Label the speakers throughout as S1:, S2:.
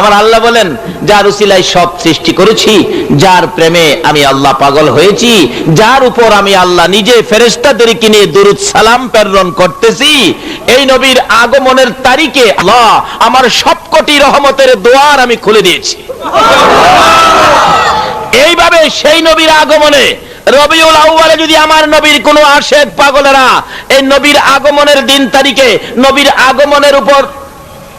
S1: আমার আল্লাহ বলেন, যার উসিলাই সব সৃষ্টি করেছি, যার প্রেমে আমি আল্লাহ পাগল হয়েছি, যার উপর আমি আল্লাহ নিজে ফেরেস্তাদের কিনে দুরুদ সালাম প্রেরণ করতেছি, এই নবীর আগমনের তারিখে আল্লাহ আমার সবকটি রহমতের দোয়ার আমি খুলে দিয়েছি। এইভাবে সেই নবীর আগমনে, রবিউল আউয়ালে যদি আমার নবীর কোনো আশেক পাগলেরা এই নবীর আগমনের দিন তারিখে, নবীর আগমনের উপর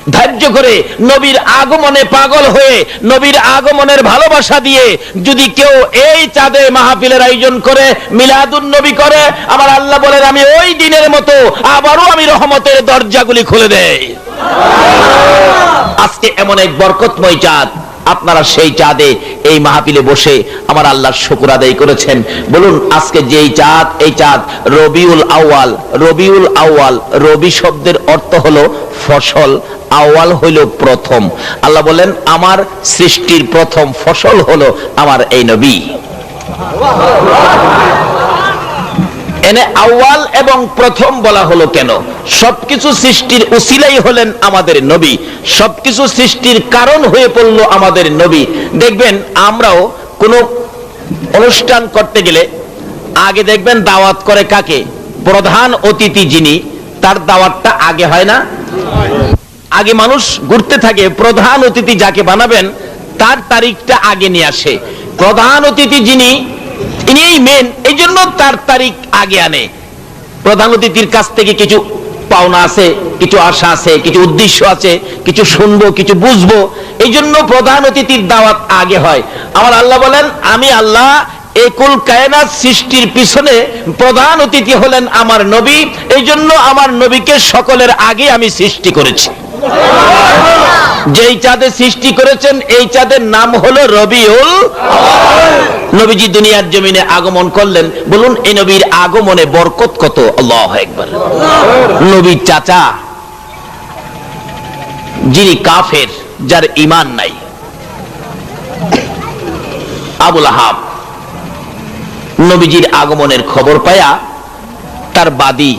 S1: ধার্য করে নবীর আগমনে পাগল হয়ে নবীর আগমনের ভালোবাসা দিয়ে যদি কেউ এই চাঁদে মাহফিলের আয়োজন করে, মিলাদুন নবী করে, আমার আল্লাহ বলেন, আমি ওই দিনের মতো আবারও আমি রহমতের দরজাগুলি খুলে দেয় আজকে এমন এক বরকতময় চাঁদ। আপনারা সেই চাঁদে এই মাহফিলে বসে আমার আল্লাহর শুকুর আদায় করেছেন। বলুন, আজকে যেই চাঁদ, এই চাঁদ রবিউল আউয়াল রবিউল আউয়াল, রবি শব্দের অর্থ হলো ফসল আওয়াল হইল প্রথম। আল্লাহ বলেন, আমার সৃষ্টির প্রথম ফসল হলো আমার এই নবী। এনে আউয়াল এবং প্রথম বলা হলো কেন? সবকিছু সৃষ্টির উসিলাই হলেন আমাদের নবী। সবকিছু সৃষ্টির কারণ হয়ে পড়ল আমাদের নবী। দেখবেন, আমরাও কোনো অনুষ্ঠান করতে গেলে আগে দেখবেন দাওয়াত করে কাকে? প্রধান অতিথি যিনি, তার দাওয়াতটা আগে হয় না? আগে মানুষ ঘুরতে থাকে, প্রধান অতিথি যাকে বানাবেন, তার তারিখটা আগে নিয়ে আসে। প্রধান অতিথি যিনি ইনিই মেন এই জন্য তার তারিখ আগে আনে। প্রধান অতিথির কাছ থেকে কিছু পাওনা আছে, কিছু আশা আছে, কিছু উদ্দেশ্য আছে, কিছু শুনব, কিছু বুঝব। এই জন্য প্রধান অতিথির দাওয়াত আগে হয়। আমার আল্লাহ বলেন, আমি আল্লাহ একুল কায়নাত সৃষ্টির পিছনে প্রধান অতিথি হলেন আমার নবী। এই জন্য আমার নবীকে সকলের আগে আমি সৃষ্টি করেছি। যেই চাঁদে সৃষ্টি করেছেন এই চাঁদের নাম হলো রবিউল নবীজি দুনিয়ার জমিনে আগমন করলেন। বলুন এই নবীর আগমনে বরকত কত? আল্লাহ একবার নবীর চাচা যিনি কাফের যার ইমান নাই। আবুল আহাব নবীজির আগমনের খবর পায়া তার বাদী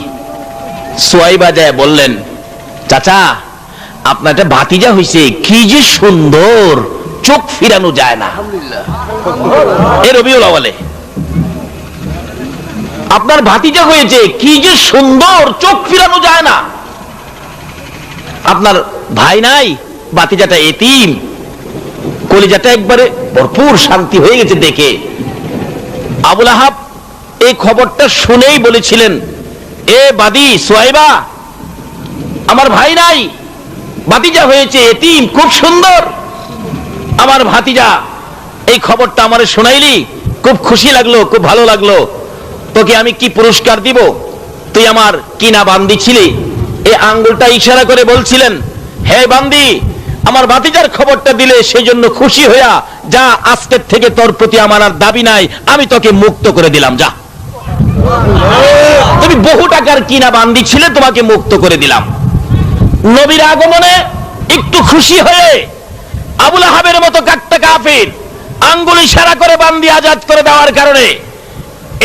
S1: সোয়াইবা যায় বললেন চাচা আপনার একটা ভাতিজা হইছে কি যে সুন্দর। চোখ ফিরানো যায় না। এ রবিউল আওয়ালে আপনার ভাতিজা হয়েছে কি যে সুন্দর চোখ ফিরানো যায় না। আপনার ভাই নাই ভাতিজাটা এতিম। কলিজাটা একবারে ভরপুর শান্তি হয়ে গেছে দেখে। আবুল আহাব এই খবরটা শুনেই বলেছিলেন এ বাদি সোয়াইবা আমার ভাই নাই ভাতিজা হয়েছে এতিম, খুব সুন্দর। আমার ভাতিজা, এই খবরটা আমারে শোনাইলি, খুব খুশি লাগল, খুব ভালো লাগল। তোকে আমি কি পুরস্কার দিব? তুই আমার কি না বান্দি ছিলি? এই আঙ্গুলটা ইশারা করে বলছিলেন, হে বান্দি, আমার ভাতিজার খবরটা দিলে সেই জন্য খুশি হইয়া যা, আজকের থেকে তোর প্রতি আমার আর দাবি নাই, আমি তোকে মুক্ত করে দিলাম, যা। তুমি বহু টাকার কিনা বান্দি ছিলে, তোমাকে মুক্ত করে দিলাম। নবীর আগমনে একটু খুশি হয়ে আবুল আহাবের মতো কাট্টা কাফির, আঙ্গুল ইশারা করে বান্দি আজাদ করে দেওয়ার কারণে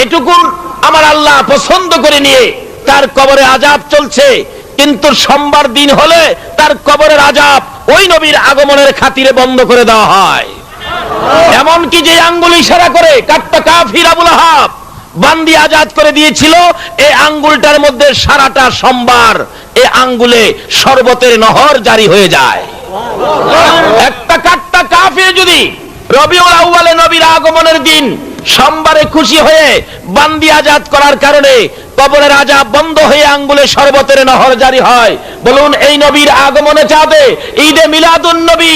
S1: এটুকুন আমার আল্লাহ পছন্দ করে নিয়ে তার কবরে আজাব চলছে। কিন্তু সোমবার দিন হলে তার কবরের আজাব ওই নবীর আগমনের খাতিরে বন্ধ করে দেওয়া হয়। এমনকি যে আঙ্গুল ইশারা করে কাট্টা কাফির আবুল আহাব বান্দি আজাদ করে দিয়েছিল এই আঙ্গুলটার মধ্যে সারাটা সোমবার এ আঙ্গুলে শরবতের নহর জারি হয়ে যায়। একটা কাট্টা কাফিয়ে যদি রবিউল আউ্বালে নবীর আগমনের দিন সোমবারে খুশি হয়ে বান্দি আজাদ করার কারণে কবরের আজাব বন্ধ হয়ে আঙ্গুলে শরবতের নহর জারি হয়। বলুন, এই নবীর আগমনে চাঁদে ঈদে মিলাদুন নবী,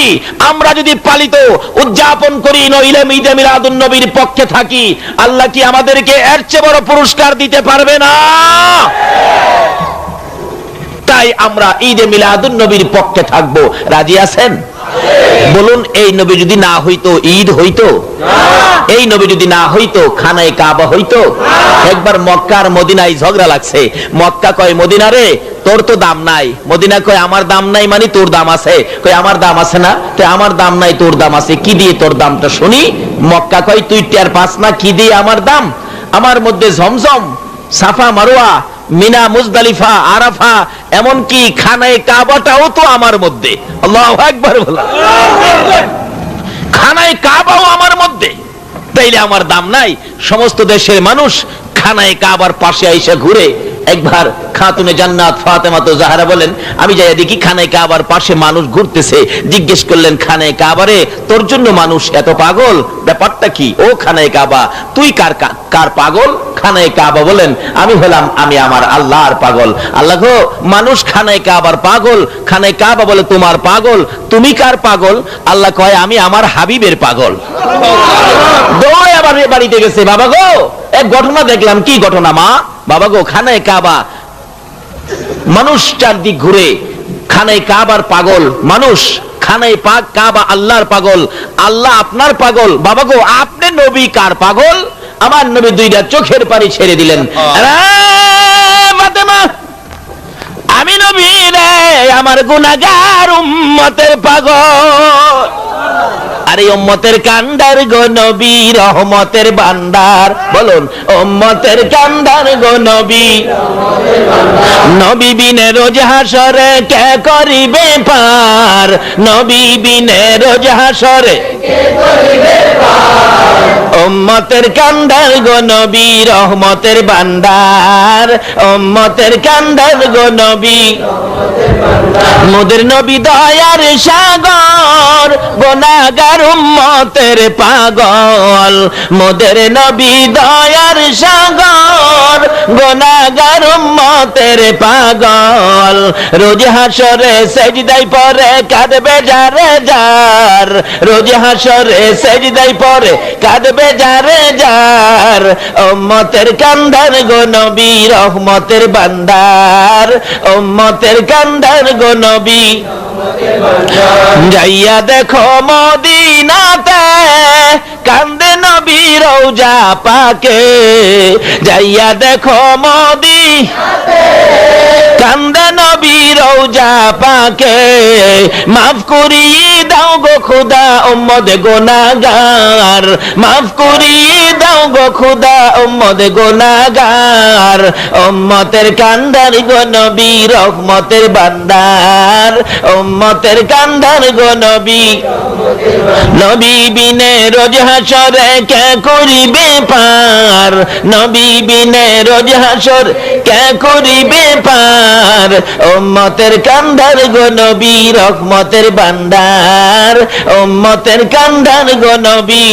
S1: আমরা যদি পালিত, উদযাপন করি, নইলে ঈদে মিলাদুন নবীর পক্ষে থাকি, আল্লাহ কি আমাদেরকে এর চেয়ে বড় পুরস্কার দিতে পারবে না? তাই আমরা ঈদে মিলাদুন নবীর পক্ষে থাকব। রাজি আছেন? বলুন, এই নবী যদি না হইতো, ঈদ হইতো? এই নবী যদি না হইতো, খানায় কাবা হইতো, একবার মক্কার মদিনায় ঝগড়া লাগছে। মক্কা কয়, মদিনা রে, তোর তো দাম নাই। মদিনা কয়, আমার দাম নাই মানে তোর দাম আছে। কয়, আমার দাম আছে না? তো আমার দাম নাই, তোর দাম আছে। কি দিয়ে তোর দামটা শুনি? মক্কা কয়, তুই টের পাস না, কি দিয়ে আমার দাম? আমার মধ্যে Zamzam, Safa Marwa, Mina, Muzdalifah, Arafah, এমনকি খানায় কাবাটাও তো আমার মধ্যে। আল্লাহ একবার বলা। খানায় কাবাও আমার মধ্যে। তাইলে আমার দাম নাই। সমস্ত দেশের মানুষ খানায় কাবার পাশে আইসা ঘুরে একবার খাতুনে জান্নাত ফাতেমা তো জাহারা বলেন আমি যাই দেখি খানায় কাবার পাশে মানুষ ঘুরতেছে। জিজ্ঞেস করলেন খানায় কাবারে তোর জন্য মানুষ এত পাগল? ব্যাপারটা কি? ও খানায় কাবা তুই কার কার পাগল? খানায় কাবা বলেন আমি হলাম আমি আমার আল্লাহর পাগল। আল্লাহ গো মানুষ খানায় কাবার পাগল? খানায় কাবা বলে তোমার পাগল? তুমি কার পাগল? আল্লাহ কয় আমি আমার হাবিবের পাগল। দৌড়ে আবার বাড়িতে গেছে বাবা গো এক ঘটনা দেখলাম কি ঘটনা মা? বাবা গো খানায় কাবা। মানুষ চারদিক ঘুরে খানায় কাবার পাগল মানুষ খানায় পাক কাবা আল্লাহর পাগল আল্লাহ আপনার পাগল। বাবা গো আপনি নবী কার পাগল? আমার নবী দুইটা চোখের পানি ছেড়ে দিলেন। আমি নবী রে আমার গুনাগার উম্মতের পাগল। আরে ওম্মতের কান্ডার গো নবী, রহমতের বান্দার। বলুন ওম্মতের কান্ডার গো নবী নবী বিনে রোজ হাসরে কে করিবে পার? নবী বিনে রোজ হাসরে উম্মতের কান্ডার গো নবী, রহমতের বান্দার। উম্মতের কান্ডার গো নবী, মোদের নবী দয়ার সাগর, গোনাগার উম্মতের পাগল। মোদের নবী দয়ার সাগর গোনাগার উম্মতের পাগল। রোজ হাসরে সেজদাই পরে কাঁদবে যারে যার। রোজ হাসরে সেজদাই পরে কাঁদবে যারে যার। উম্মতের কান্দার গো নবী, রহমতের বান্দার। উম্মতের কান্দার গো নবী, যাইয়া দেখো মদিনাতে কান্দে নবী রৌজা পাকে। যাইয়া দেখো মোদি। কান্দে রৌজা পাকে, মাফ করিয়ে দাও গো খুদা উম্মদ গোনাগার মাফ করিয়ে দাও গো খুদা উম্মদ গোনাগার উম্মতের কান্দার গো নবী, রহমতের বান্দার। উম্মতের কান্দার গো নবী নবী বিনে রোজ হাসরে কে করিবে পার? নবী বিনে রোজ হাসর কে করিবে পার? উম্মতের কান্ধার গো নবী, রহমতের বান্দার। উম্মতের কান্ধার গো নবী।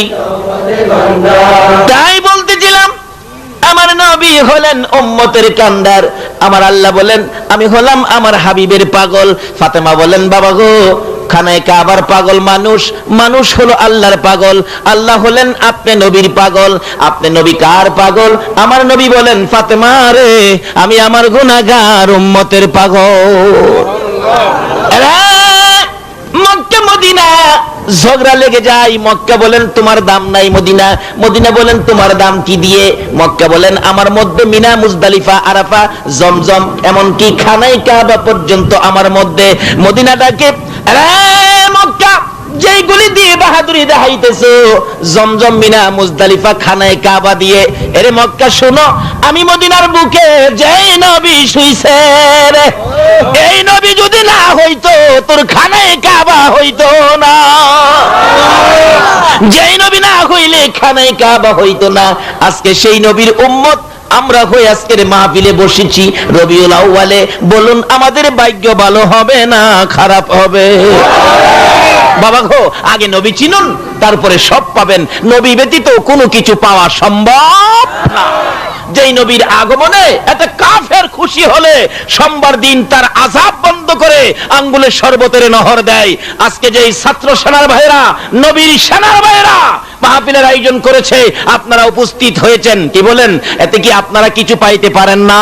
S1: তাই বলতেছিলাম, আমার নবী হলেন উম্মতের কান্দার। আমার আল্লাহ বলেন, আমি হলাম আমার হাবিবের পাগল। ফাতেমা বলেন, বাবা গো খানায় কাবার পাগল মানুষ মানুষ হলো আল্লাহর পাগল। আল্লাহ হলেন আপনি নবীর পাগল। আপনি নবী কার পাগল? আমার নবী বলেন, ফাতেমা রে, আমি আমার গুনাগার উম্মতের পাগল। মদিনা। ঝগড়া লেগে যায়। মক্কা বলেন, তোমার দাম নাই মদিনা। মদিনা বলেন, তোমার দাম কি দিয়ে? মক্কা বলেন, আমার মধ্যে মিনা, মুজদালিফা, আরাফা, জমজম, এমনকি খানাই কাবা পর্যন্ত আমার মধ্যে। মদিনাটাকে মক্কা! যেইগুলি দিয়ে বাহাদুরি দেখাইতেছো, জমজম মিনা মুজদালিফা খানায় কাবা দিয়ে। এরে মক্কা শোনো, আমি মদিনার বুকে যেই নবী শুইছে রে, এই নবী যদি না হইতো, তোর খানায় কাবা হইতো না। যেই নবী না হইলে খানায় কাবা হইতো না। আজকে সেই নবীর উম্মত, আমরা হয়ে আজকের মাহফিলে বসেছি, রবিউল আউয়ালে। বলুন, আমাদের ভাগ্য ভালো হবে না খারাপ হবে? বাবা গো, আগে নবী চিনুন, তারপরে সব পাবেন। নবী ব্যতীত কোনো কিছু পাওয়া সম্ভব না। যেই নবীর আগমনে এত কাফের খুশি হলে সোমবার দিন তার আজাব বন্ধ করে আঙ্গুলের শরবতের নহর দেয়। আজকে যেই ছাত্র সেনার ভাইরা নবীর সেনার ভাইরা মাহফিলের আয়োজন করেছে, আপনারা উপস্থিত হয়েছেন। কি বলেন? এতে কি আপনারা কিছু পাইতে পারেন না?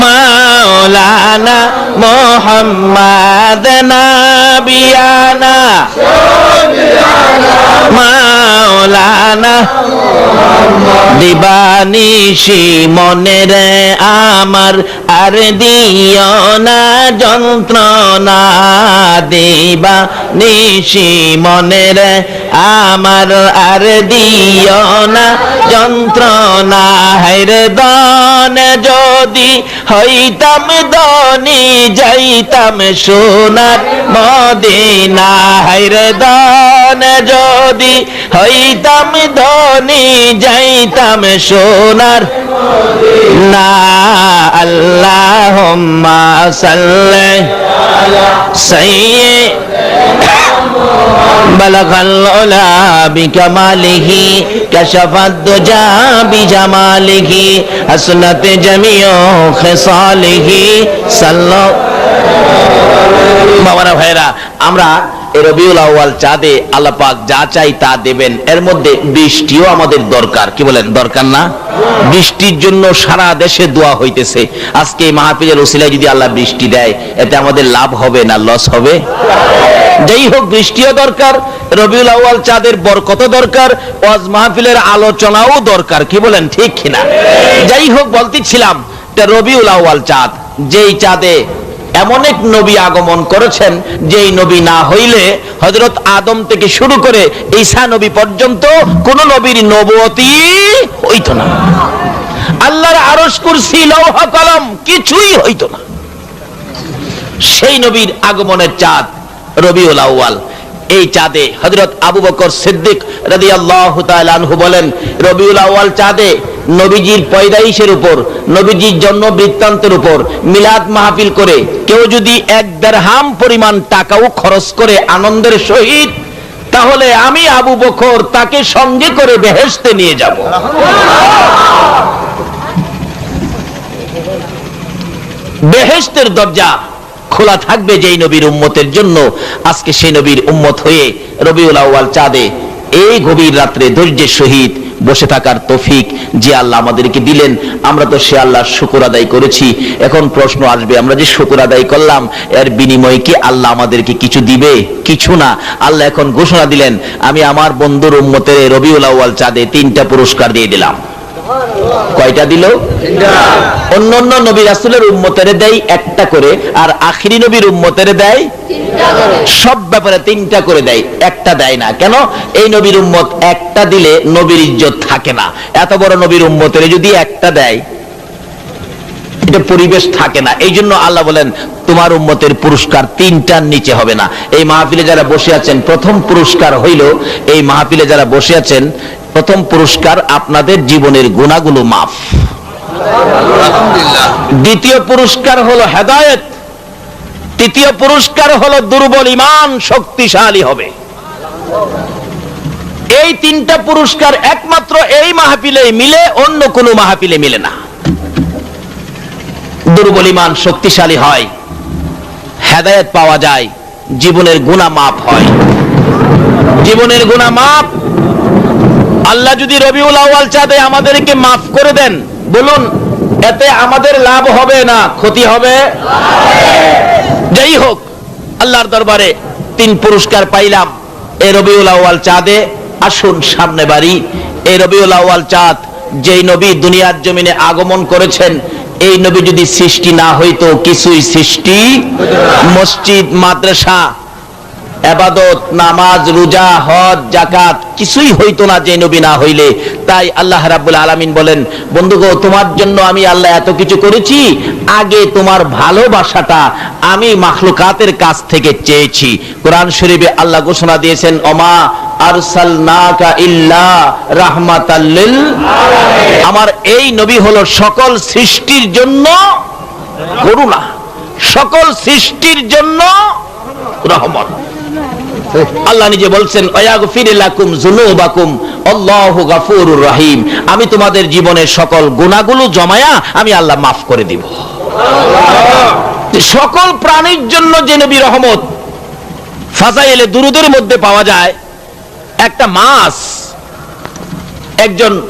S1: মাওলানা মোহাম্মদ শবিয়ানা মাওলানা দিবানিশি মনে রে আমার, আর দিও না যন্ত্রণা দিবা নিশি মনে রে আমার, আর দিও না যন্ত্রণা। হেরে দন যদি হইতাম দনি যাইতাম সোনার মদিনা। হেরে দন যদি হইতাম ধনী, যাইতাম সোনার না আল্লাহ সাল্লে সাইয়ে بلغ العلا بكماله كشف الدجى بجماله حسنت جميع خصاله صلى বাবারা ভাইরা আমরা এই রবিউল আউয়াল চাঁদে আল্লাহ যা চাই তা দেবেন। এর মধ্যে বৃষ্টিও আমাদের দরকার। কি বলেন? দরকার না? বৃষ্টির জন্য সারা দেশে দোয়া হইতেছে। আজকে এই ওসিলায় যদি আল্লাহ বৃষ্টি দেয়, এতে আমাদের লাভ হবে না লস হবে? যাই হোক, বৃষ্টিও দরকার, রবিউল আউয়াল চাঁদের বরকত দরকার, ওয়াজ আলোচনাও দরকার। কি বলেন? ঠিক কিনা? যাই হোক, বলতেছিলাম রবিউল আউয়াল চাঁদ। যেই চাঁদে এমন এক নবী আগমন করেছেন, যেই নবী না হইলে হজরত আদম থেকে শুরু করে ঈসা নবী পর্যন্ত কোন নবীর নবতী হইতো না। আল্লাহর আরশ কুরসি, লৌহ কলম কিছুই হইতো না। সেই নবীর আগমনের চাঁদ রবিউল আউয়াল। এই চাঁদে হজরত আবু বকর সিদ্দিক রাদিয়াল্লাহু তাআলা বলেন, রবিউল আউয়াল চাঁদে নবীজির পয়দাইশের উপর, নবীজির জন্ম বৃত্তান্তের উপর মিলাদ মাহফিল করে, কেউ যদি এক দেড়হাম পরিমাণ টাকাও খরচ করে আনন্দের সহিত, তাহলে আমি আবু বকর তাকে সঙ্গে করে বেহেশতে নিয়ে যাব। বেহেশতের দরজা খোলা থাকবে যেই নবীর উম্মতের জন্য। আজকে সেই নবীর উম্মত হয়ে রবিউল চাঁদে এই গভীর রাত্রে ধৈর্যের সহিত বসে থাকার তফিক যে আল্লাহ আমাদেরকে দিলেন, আমরা তো সে আল্লাহ শুকুর আদায় করেছি। এখন প্রশ্ন আসবে, আমরা যে শুকুর আদায় করলাম, এর বিনিময়ে কি আল্লাহ আমাদেরকে কিছু দিবে? কিছু না। আল্লাহ এখন ঘোষণা দিলেন, আমি আমার বন্ধুর উম্মতের রবিউল চাঁদে তিনটা পুরস্কার দিয়ে দিলাম। কয়টা দিল? অন্য অন্য নবী রাসুলের উম্মতের দেয় একটা করে আর আখিরি নবীর উম্মতের দেয় সব ব্যাপারে তিনটা করে দেয় একটা দেয় না। কেন? এই নবীর উম্মত একটা দিলে নবীর ইজ্জত থাকে না। এত বড় নবীর উম্মতের যদি একটা দেয় এটা পরিবেশ থাকে না। এই জন্য আল্লাহ বলেন তোমার উম্মতের পুরস্কার তিনটার নিচে হবে না। এই মাহফিলে যারা বসে আছেন প্রথম পুরস্কার হইল এই মাহফিলে যারা বসে আছেন প্রথম পুরস্কার আপনাদের জীবনের গুণাগুলো মাফ। দ্বিতীয় পুরস্কার হলো হেদায়েত। তৃতীয় পুরস্কার হলো দুর্বল ইমান শক্তিশালী হবে। এই তিনটা পুরস্কার একমাত্র এই মাহফিলে মিলে অন্য কোনো মাহফিলে মিলে না। দুর্বল ইমান শক্তিশালী হয় হেদায়েত পাওয়া যায় জীবনের গুণা মাপ হয়। জীবনের গুণা মাপ আল্লাহ যদি রবিউল আউয়াল চাঁদে আমাদেরকে মাফ করে দেন বলুন এতে আমাদের লাভ হবে না ক্ষতি হবে? যাই হোক আল্লাহর দরবারে তিন পুরস্কার পাইলাম। এ রবিউল আউয়াল চাঁদে আসুন সামনে বাড়ি। এই রবিউল আউয়াল চাঁদ যেই নবী দুনিয়ার জমিনে আগমন করেছেন এই নবী যদি সৃষ্টি না হইতো কিছুই সৃষ্টি মসজিদ মাদ্রাসা এবাদত নামাজ, রোজা, হজ জাকাত কিছুই হইতো না যে নবী না হইলে। তাই আল্লাহ রাব্বুল আলামিন বলেন, বন্ধুগো, তোমার জন্য আমি আল্লাহ এত কিছু করেছি, আগে তোমার ভালোবাসাটা আমি মাখলুকাতের কাছ থেকে চেয়েছি। কোরআন শরীফে আল্লাহ ঘোষণা দিয়েছেন অমা আরসালনাকা ইল্লা রাহমাতাল আমার এই নবী হলো সকল সৃষ্টির জন্য করুণা, সকল সৃষ্টির জন্য রহমত। আল্লাহ নিজে বলছেন রহিম। আমি তোমাদের জীবনের সকল গুনাহগুলো জমায়া আমি আল্লাহ মাফ করে দিব। সকল প্রাণীর জন্য যে নবী রহমত, ফাজাইলে দুরুদের মধ্যে পাওয়া যায়, একটা মাছ, একজন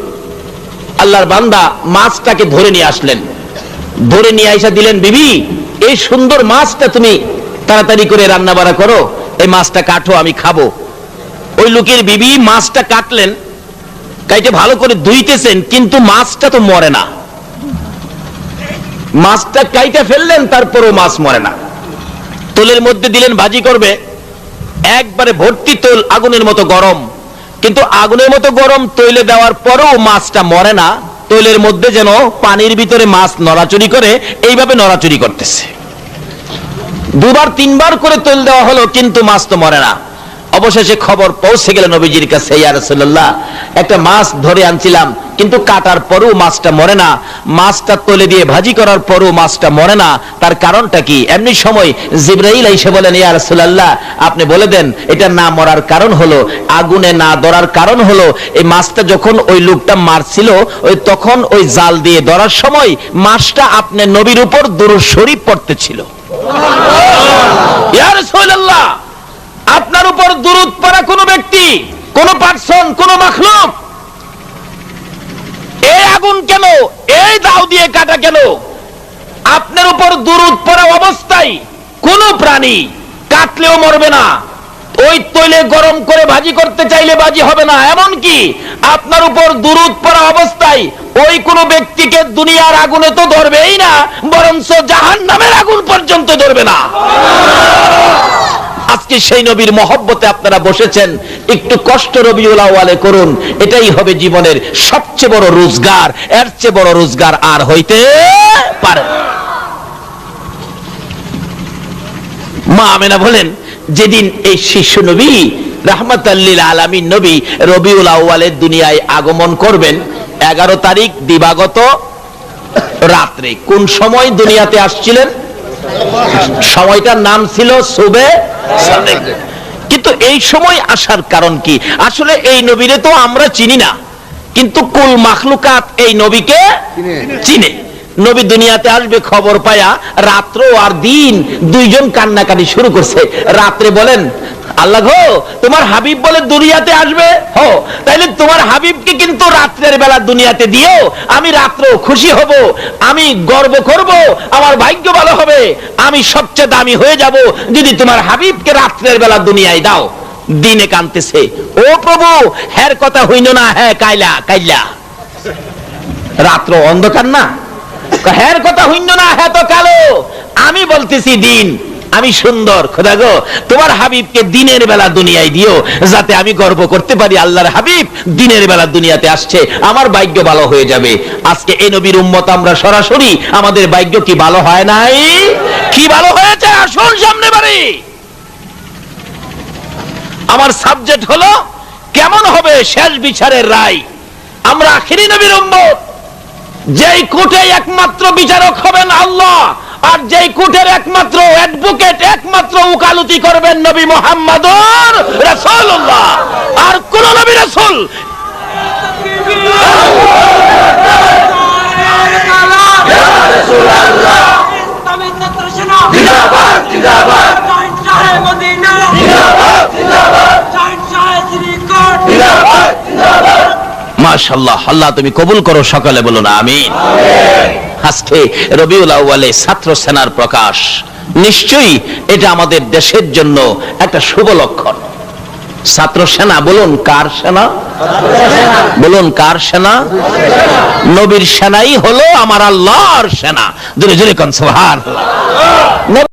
S1: আল্লাহর বান্দা মাছটাকে ধরে নিয়ে আসলেন। ধরে নিয়ে আইসা দিলেন, বিবি, এই সুন্দর মাছটা তুমি তাড়াতাড়ি করে রান্না বাড়া করো। এই মাছটা কাটো, আমি খাব। ওই লোকের বিবি মাছটা কাটলেন, কাইটে ভালো করে ধুইতেছেন, কিন্তু মাছটা তো মরে না। মাছটা কাইটা ফেললেন, তারপরও মাছ মরে না। তোলের মধ্যে দিলেন ভাজি করবে, একবারে ভর্তি তোল আগুনের মতো গরম। কিন্তু আগুনের মতো গরম তৈলে দেওয়ার পরেও মাছটা মরে না, তৈলের মধ্যে যেন পানির ভিতরে মাছ নড়াচড়ি করে, এইভাবে নড়াচড়ি করতেছে। দুবার, তিনবার করে তেল দেওয়া হলো, কিন্তু মাছ তো মরে না। অবশেষে খবর পৌঁছে গেল নবীজির কাছে, ইয়া রাসূলুল্লাহ, একটা মাছ ধরে আনছিলাম, কিন্তু কাটার পরেও মাছটা মরে না। মাছটা তলে দিয়ে ভাজি করার পরেও মাছটা মরে না। তার কারণটা কি? এমনি সময় জিব্রাইল এসে বলেন, ইয়া রাসূলুল্লাহ, আপনি বলে দেন, এটা না মরার কারণ হলো, আগুনে না ধরার কারণ হলো, এই মাছটা যখন ওই লোকটা মারছিল, ওই তখন ওই জাল দিয়ে ধরার সময় মাছটা আপনি নবীর উপর দুরূদ শরীফ পড়তেছিল। আপনার উপর দূরত পড়া কোন ব্যক্তি, কোন পার্সন কোন মাখলুক এই আগুন কেন এই দাও দিয়ে কাটা কেন? আপনার উপর দূরত পড়া অবস্থায় কোন প্রাণী কাটলেও মরবে না। ওই তৈলে গরম করে ভাজি করতে চাইলে ভাজি হবে না। এমন কি? আপনার উপর দুরুদ পড়া অবস্থায় ওই কোনো ব্যক্তিকে দুনিয়ার আগুনে তো ধরবেই না, বরঞ্চ জাহান নামের আগুন পর্যন্ত ধরবে না। আজকে সেই নবীর মহব্বতে আপনারা বসেছেন, একটু কষ্ট রবিউল আওয়ালে করুন, এটাই হবে জীবনের সবচেয়ে বড় রোজগার, এর চেয়ে বড় রোজগার আর হইতে পারে মা আমেনা বলেন যেদিন এই শিশু নবী রাহমাতাল্লিল আলামিন নবী রবিউল আউয়ালের দুনিয়ায় আগমন করবেন এগারো তারিখ দিবাগত রাত্রে। কোন সময় দুনিয়াতে আসছিলেন? সময়টার নাম ছিল সুবে কিন্তু এই সময় আসার কারণ কি? আসলে এই নবীরে তো আমরা চিনি না কিন্তু কুল মাখলুকাত এই নবীকে চিনে। নবী দুনিয়াতে আসবে খবর পায়া রাত্র আর দিন দুইজন কান্নাকাটি শুরু করছে। রাত্রে বলেন, আল্লাহ তোমার হাবিব বলে দুনিয়াতে আসবে? হো, তাইলে তোমার হাবিবকে কিন্তু রাত্রের বেলা দুনিয়াতে দিও। আমি রাত্র খুশি হব, আমি গর্ব করব, আমার ভাগ্য ভালো হবে, আমি সবচেয়ে দামি হয়ে যাব যদি তোমার হাবিবকে রাত্রের বেলা দুনিয়ায় দাও। দিনে কানতেছে, ও প্রভু হ্যার কথা হইল না হ্যাঁ কাইলা কাইলা। রাত্র অন্ধকার না? হ্যার কথা হইল না হ্যাঁ তো কালো। আমি বলতেছি দিন, আমি সুন্দর, খোদা গো, তোমার হাবিবকে দিনের বেলা দুনিয়ায় দিও, যাতে আমি গর্ব করতে পারি আল্লাহর হাবিব দিনের বেলা দুনিয়াতে আসছে, আমার ভাগ্য ভালো হয়ে যাবে। আজকে এই নবীর উম্মত আমরা সরাসরি, আমাদের ভাগ্য কি ভালো হয় নাই? কি ভালো হয়েছে? আসুন সামনে বাড়ি। আমার সাবজেক্ট হলো, কেমন হবে শেষ বিচারের রায়? আমরা আখিরি নবীর উম্মত। যেই কোর্টে একমাত্র বিচারক হবেন আল্লাহ, আর যেই কোর্টের একমাত্র অ্যাডভোকেট একমাত্র উকালতি করবেন নবী মোহাম্মদ রাসূলুল্লাহ। আর কোন নবী রাসূল মাশাআল্লাহ, আল্লাহ তুমি কবুল করো সকালে বলো না আমিন। আজকে রবিউল আউয়ালে ছাত্র সেনার প্রকাশ। নিশ্চয়ই এটা আমাদের দেশের জন্য একটা শুভ লক্ষণ। ছাত্র সেনা, বলুন কার সেনা? বলুন কার সেনা? নবীর সেনাই হলো আমার আল্লাহর সেনা। জোরে জোরে কন, সুবহানাল্লাহ।